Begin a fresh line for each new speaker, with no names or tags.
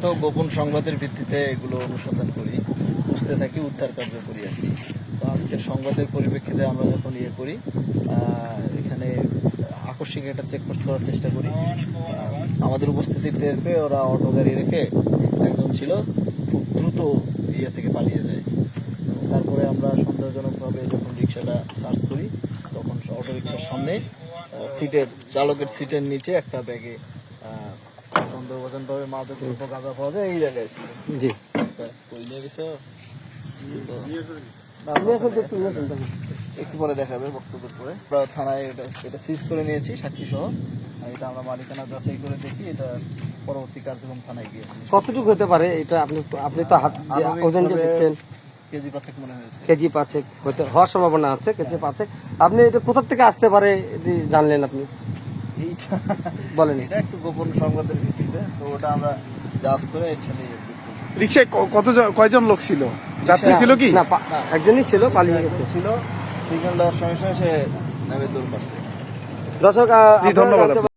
মূলত গোপন সংবাদের ভিত্তিতে এগুলো অনুসন্ধান করি বুঝতে থাকি, উদ্ধার কার্য করি আর কি। তো আজকের সংবাদের পরিপ্রেক্ষিতে আমরা যখন ইয়ে করি এখানে আকস্মিক একটা চেকপোস্ট করার চেষ্টা করি। আমাদের উপস্থিতি টের পেয়ে ওরা অটো গাড়ি রেখে একজন ছিল, খুব দ্রুত ইয়ে থেকে পালিয়ে যায়। তারপরে আমরা সন্দেহজনকভাবে যখন রিক্সাটা সার্চ করি, তখন অটো রিক্সার সামনে সিটের চালকের সিটের নিচে একটা ব্যাগে সন্দেহভাজনভাবে মাদক দ্রব্য গাঁজা পাওয়া যায় এই জায়গায়
জি।
একটু পরে দেখাবে বক্তব্যের পরে আমরা থানায় এটা এটা সিজ করে নিয়েছি সাক্ষী সহ আর এটা আমরা মালিকানা যাচাই করে দেখি এটা পরবর্তী কার্যক্রম থানায় গিয়ে
কতটুকু হতে পারে? এটা আপনি আপনি তো হাত ওজন দেখছেন।
কেজি পাঁচেক মনে হয়েছে।
কেজি পাঁচেক হতে হওয়ার সম্ভাবনা আছে কেজি পাঁচেক। আপনি এটা কোথা থেকে আসতে পারে জানলেন আপনি?
এইটা
বলেন।
এটা একটু গোপন সংবাদের ভিত্তিতে তো ওটা আমরা জাজ করে এখানে
রিক্সায় ক- কত জন- কয়জন লোক ছিল? যাত্রী ছিল কি?
না একজনই ছিল পালিয়ে গেছে।
ছিল সিগন্যাল দেওয়ার সঙ্গে সঙ্গে সে নেমে দূর করছে
দর্শক
ধন্যবাদ